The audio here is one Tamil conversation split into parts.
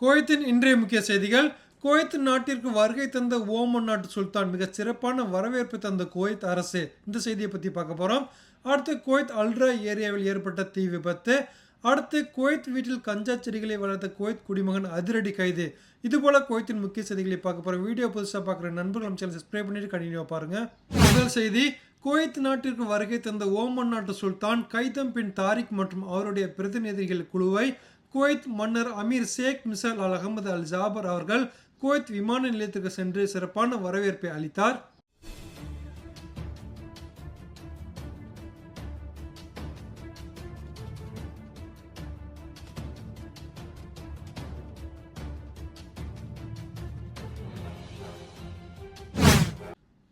குவைத்தின் இன்றைய முக்கிய செய்திகள். குவைத் நாட்டிற்கு வருகை தந்த ஓமன் நாட்டு சுல்தான் மிக சிறப்பான வரவேற்பு தந்த குவைத் அரசு. இந்த செய்தியை பற்றி பார்க்க போகிறோம் அடுத்து குவைத் அல்ட்ரா ஏரியாவில் ஏற்பட்ட தீ விபத்து. அடுத்து குவைத் வீட்டில் கஞ்சா செடிகளை வளர்த்த குவைத் குடிமகன் அதிரடி கைது. இதுபோல் குவைத்தின் முக்கிய செய்திகளை பார்க்க போகிறோம் வீடியோ புதுசாக பார்க்குற நண்பர்கள் நம்ம சேனல் சப்ஸ்கிரைப் பண்ணிட்டு கண்டினியூவாக பாருங்க. முதல் செய்தி குவைத் நாட்டிற்கு வருகை தந்த ஓமன் நாட்டு சுல்தான் கைதம் பின் தாரிக் மற்றும் அவருடைய பிரதிநிதிகள் குழுவை குவைத் மன்னர் அமீர் ஷேக் மிசல் அல் அகமது அல் ஜாபர் அவர்கள் குவைத் விமான நிலையத்திற்கு சென்று சிறப்பான வரவேற்பை அளித்தார்.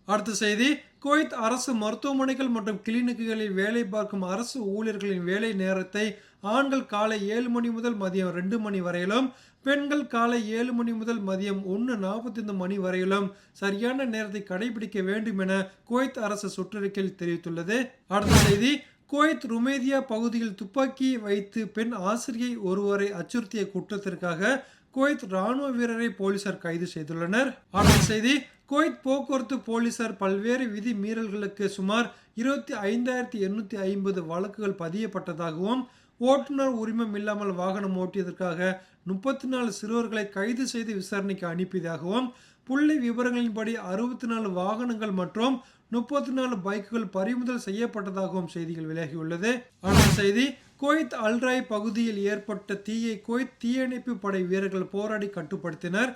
அடுத்த செய்தி குவைத் அரசு மருத்துவமனைகள் மற்றும் கிளினிக்குகளில் வேலை பார்க்கும் அரசு ஊழியர்களின் வேலை நேரத்தை ஆண்கள் காலை ஏழு மணி முதல் மதியம் ரெண்டு மணி வரையிலும் பெண்கள் காலை ஏழு மணி முதல் மதியம் ஒன்று நாற்பத்தைந்து மணி வரையிலும் சரியான நேரத்தை கடைபிடிக்க வேண்டும் என குவைத் அரசு சுற்றறிக்கையில் தெரிவித்துள்ளது. அடுத்த செய்தி குவைத் ருமேதியா பகுதியில் துப்பாக்கி வைத்து பெண் ஆசிரியை ஒருவரை அச்சுறுத்திய குற்றத்திற்காக குவைத் ராணுவ வீரரை போலீசார் கைது செய்துள்ளனர். அடுத்த செய்தி குவைத் போக்குவரத்து போலீசார் பல்வேறு விதி மீறல்களுக்கு சுமார் இருபத்தி ஐந்தாயிரத்தி எண்ணூற்றி ஐம்பது வழக்குகள் பதியப்பட்டதாகவும் ஓட்டுநர் உரிமம் இல்லாமல் வாகனம் ஓட்டியதற்காக முப்பத்தி நாலு சிறுவர்களை கைது செய்து விசாரணைக்கு அனுப்பியதாகவும் புள்ளி விவரங்களின்படி அறுபத்தி நாலு வாகனங்கள் மற்றும் முப்பத்தி நாலு பைக்குகள் பறிமுதல் செய்யப்பட்டதாகவும் செய்திகள் விலகியுள்ளது. அடுத்த செய்தி குவைத் அல்ராய் பகுதியில் ஏற்பட்ட தீயை குவைத் தீயணைப்பு படை வீரர்கள் போராடி கட்டுப்படுத்தினர்.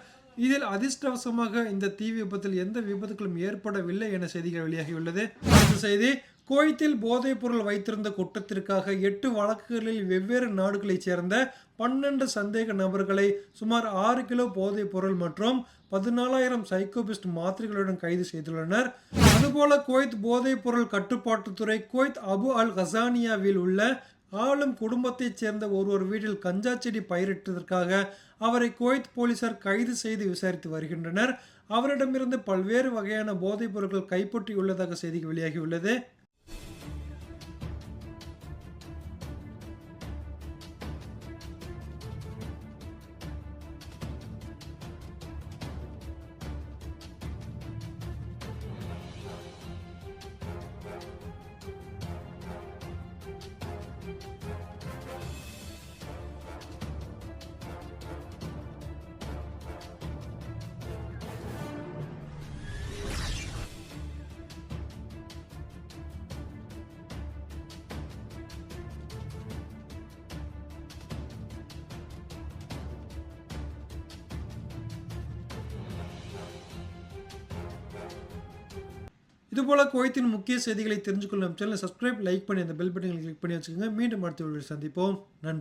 இதில் அதிர்ஷ்டவசமாக இந்த தீ விபத்தில் எந்த விபத்துகளும் ஏற்படவில்லை என செய்திகள் வெளியாகியுள்ளது. அடுத்த செய்தி குவைத்தில் போதைப் பொருள் வைத்திருந்த குற்றத்திற்காக எட்டு வழக்குகளில் வெவ்வேறு நாடுகளைச் சேர்ந்த பன்னெண்டு சந்தேக நபர்களை சுமார் ஆறு கிலோ போதைப் பொருள் மற்றும் பதினாலாயிரம் சைக்கோபிஸ்ட் மாத்திரைகளுடன் கைது செய்துள்ளனர். அதுபோல குவைத் போதைப் பொருள் கட்டுப்பாட்டுத்துறை குவைத் அபு அல் ஹசானியாவில் உள்ள ஆளும் குடும்பத்தைச் சேர்ந்த ஒருவர் வீட்டில் கஞ்சா செடி பயிரிட்டதற்காக அவரை குவைத் போலீசார் கைது செய்து விசாரித்து வருகின்றனர். அவரிடமிருந்து பல்வேறு வகையான போதைப் பொருட்கள் கைப்பற்றியுள்ளதாக செய்திகள் வெளியாகியுள்ளது. இதுபோல குவைத்தின் முக்கிய செய்திகளை தெரிஞ்சுக்கொள்ளும் சேனலை சப்ஸ்கிரைப் லைக் பண்ணி அந்த பெல் பட்டனை கிளிக் பண்ணி வச்சுக்கோங்க. மீண்டும் அடுத்த சந்திப்போம். நன்றி.